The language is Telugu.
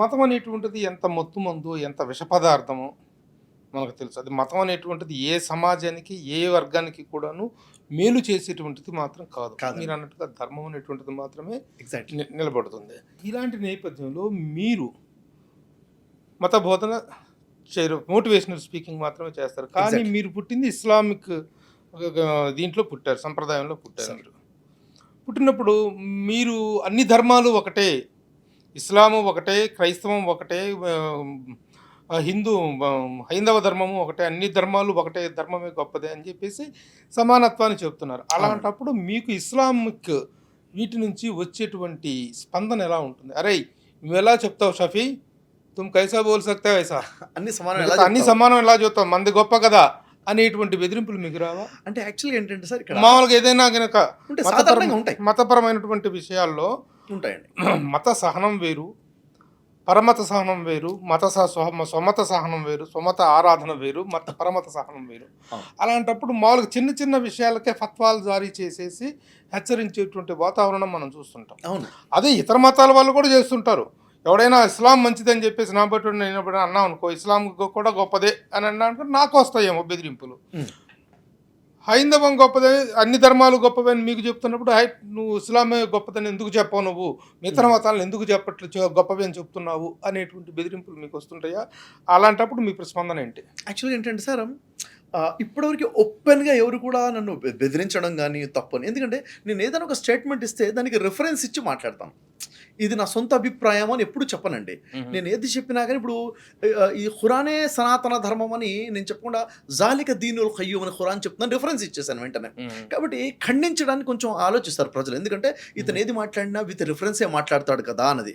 మతం అనేటువంటిది ఎంత మొత్తు మందు ఎంత విష పదార్థమో మనకు తెలుసు. అది మతం అనేటువంటిది ఏ సమాజానికి ఏ వర్గానికి కూడాను మేలు చేసేటువంటిది మాత్రం కాదు. మీరు అన్నట్టుగా ధర్మం అనేటువంటిది మాత్రమే ఎగ్జాక్ట్లీ ని- నిలబడుతుంది. ఇలాంటి నేపథ్యంలో మీరు మత బోధన చేయరు మోటివేషనల్ స్పీకింగ్ మాత్రమే చేస్తారు. కానీ. మీరు పుట్టింది ఇస్లామిక్ దీంట్లో పుట్టారు సంప్రదాయంలో పుట్టారు. పుట్టినప్పుడు మీరు అన్ని ధర్మాలు ఒకటే ఇస్లాము ఒకటే క్రైస్తవం ఒకటే హిందూ హైందవ ధర్మము ఒకటే అన్ని ధర్మాలు ఒకటే ధర్మమే గొప్పదే అని చెప్పేసి సమానత్వాన్ని చెప్తున్నారు అలాంటప్పుడు మీకు ఇస్లామిక్ వీటి నుంచి వచ్చేటువంటి స్పందన ఎలా ఉంటుంది? అరే నువ్వు ఎలా చెప్తావు షఫీ? తుమ్ కైసా బోల్ సక్తా వైసా? అన్ని సమానం అన్ని? సమానం ఎలా చెప్తావు? మంది గొప్ప కదా అనేటువంటి బెదిరింపులు మీకు రావా? అంటే యాక్చువల్గా ఏంటంటే సార్ మామూలుగా ఏదైనా కనుక మతపరమైనటువంటి విషయాల్లో ఉంటాయండి మత సహనం వేరు పరమత సహనం వేరు మత స్వమత సహనం వేరు స్వమత ఆరాధన వేరు మత పరమత సహనం వేరు. అలాంటప్పుడు మామూలుగా చిన్న చిన్న విషయాలకే ఫత్వాలు జారీ చేసేసి హెచ్చరించేటువంటి వాతావరణం మనం చూస్తుంటాం. అవును. అదే ఇతర మతాల వాళ్ళు కూడా చేస్తుంటారు. ఎవడైనా ఇస్లాం మంచిదని చెప్పేసి నా బట్టి నేను ఎప్పుడైనా అన్నాం అనుకో ఇస్లాం కూడా గొప్పదే అని అన్నా నాకు వస్తాయేమో బెదిరింపులు. హైందవం గొప్పదే అన్ని ధర్మాలు గొప్పవే అని మీకు చెప్తున్నప్పుడు హై నువ్వు ఇస్లామే గొప్పదని ఎందుకు చెప్పవు నువ్వు? ఇతర మతాలను ఎందుకు చెప్పట్లు గొప్పవి అని చెప్తున్నావు? అనేటువంటి బెదిరింపులు మీకు వస్తుంటాయా? అలాంటప్పుడు మీ ప్రస్పందన ఏంటి? యాక్చువల్గా ఏంటంటే సార్ ఇప్పటివరకు ఓపెన్గా ఎవరు కూడా నన్ను బెదిరించడం కానీ తప్పని. ఎందుకంటే నేను ఏదైనా ఒక స్టేట్మెంట్ ఇస్తే దానికి రెఫరెన్స్ ఇచ్చి మాట్లాడతాను. ఇది నా సొంత అభిప్రాయం అని ఎప్పుడు చెప్పనండి. నేను ఏది చెప్పినా కానీ ఇప్పుడు ఈ ఖురానే సనాతన ధర్మం అని నేను చెప్పకుండా జాలిక దీనుల్ ఖయ్యూమ్ అని ఖురాన్ చెప్తున్నాను రిఫరెన్స్ ఇచ్చేసాను వెంటనే. కాబట్టి ఖండించడానికి కొంచెం ఆలోచిస్తారు ప్రజలు. ఎందుకంటే ఇతను ఏది మాట్లాడినా విత్ రిఫరెన్సే మాట్లాడతాడు కదా అన్నది.